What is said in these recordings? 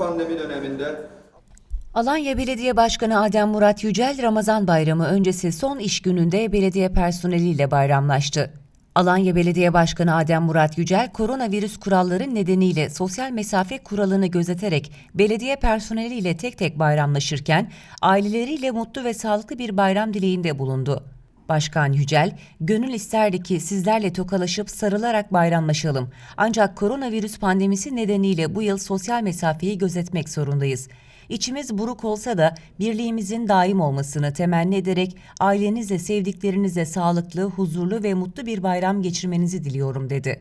pandemi döneminde Alanya Belediye Başkanı Adem Murat Yücel Ramazan Bayramı öncesi son iş gününde belediye personeliyle bayramlaştı. Alanya Belediye Başkanı Adem Murat Yücel, koronavirüs kuralları nedeniyle sosyal mesafe kuralını gözeterek belediye personeliyle tek tek bayramlaşırken aileleriyle mutlu ve sağlıklı bir bayram dileğinde bulundu. Başkan Yücel, gönül isterdi ki sizlerle tokalaşıp sarılarak bayramlaşalım. Ancak koronavirüs pandemisi nedeniyle bu yıl sosyal mesafeyi gözetmek zorundayız. İçimiz buruk olsa da birliğimizin daim olmasını temenni ederek ailenizle, sevdiklerinizle sağlıklı, huzurlu ve mutlu bir bayram geçirmenizi diliyorum dedi.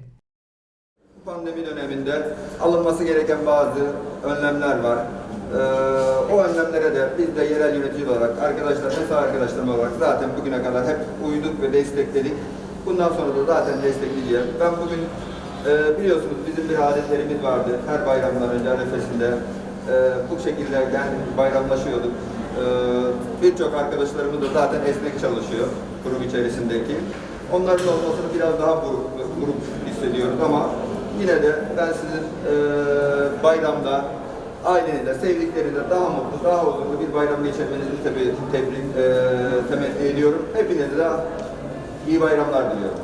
bu pandemi döneminde alınması gereken bazı önlemler var. Ee, önlemlere de biz de yerel yönetici olarak, arkadaşlar, mesai arkadaşlarım olarak zaten bugüne kadar hep uyduk ve destekledik. Bundan sonra da zaten destekleyeceğim. Ben bugün e, biliyorsunuz bizim bir adetlerimiz vardı. Her bayramdan önce arefesinde e, bu şekilde yani bayramlaşıyorduk. E, Birçok arkadaşlarımız da zaten esnek çalışıyor kurum içerisindeki. Onların olmasını biraz daha grup, grup hissediyoruz ama yine de ben sizin e, bayramda ailenizle, sevdiklerinizle daha mutlu, daha huzurlu bir bayram geçirmenizi tabii tebrik, e, temenni ediyorum. Hepinize de iyi bayramlar diliyorum.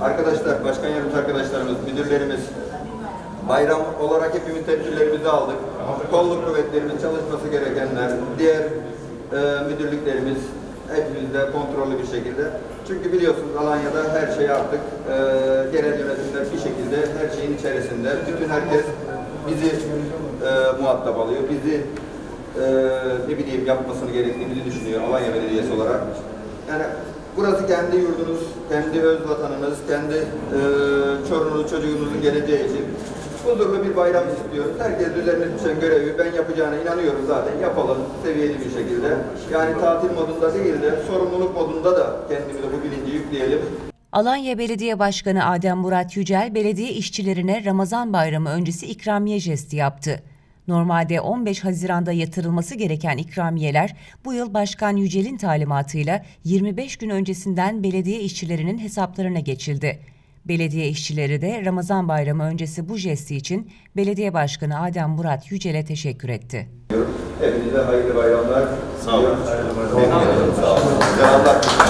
Arkadaşlar, başkan yardımcı arkadaşlarımız, müdürlerimiz, bayram olarak hepimiz tedbirlerimizi aldık. Kolluk kuvvetlerimiz çalışması gerekenler, diğer e, müdürlüklerimiz hepimiz de kontrollü bir şekilde. Çünkü biliyorsunuz Alanya'da her şey artık e, genel yönetimler bir şekilde her şeyin içerisinde. Bütün herkes bizi e, muhatap alıyor. Bizi e, ne bileyim yapmasını gerektiğimizi düşünüyor Alanya Belediyesi olarak. Yani burası kendi yurdunuz, kendi öz vatanınız, kendi e, çorunuz, çocuğunuzun geleceği için huzurlu bir bayram istiyoruz. Herkes üzerine düşen görevi ben yapacağına inanıyorum zaten. Yapalım seviyeli bir şekilde. Yani tatil modunda değil de sorumluluk modunda da kendimize bu bilinci yükleyelim. Alanya Belediye Başkanı Adem Murat Yücel, belediye işçilerine Ramazan Bayramı öncesi ikramiye jesti yaptı. Normalde 15 Haziran'da yatırılması gereken ikramiyeler bu yıl Başkan Yücel'in talimatıyla 25 gün öncesinden belediye işçilerinin hesaplarına geçildi. Belediye işçileri de Ramazan Bayramı öncesi bu jesti için Belediye Başkanı Adem Murat Yücel'e teşekkür etti. Hepinize hayırlı bayramlar. Sağ olun. Hayırlı bayramlar. Sağ olun. Allah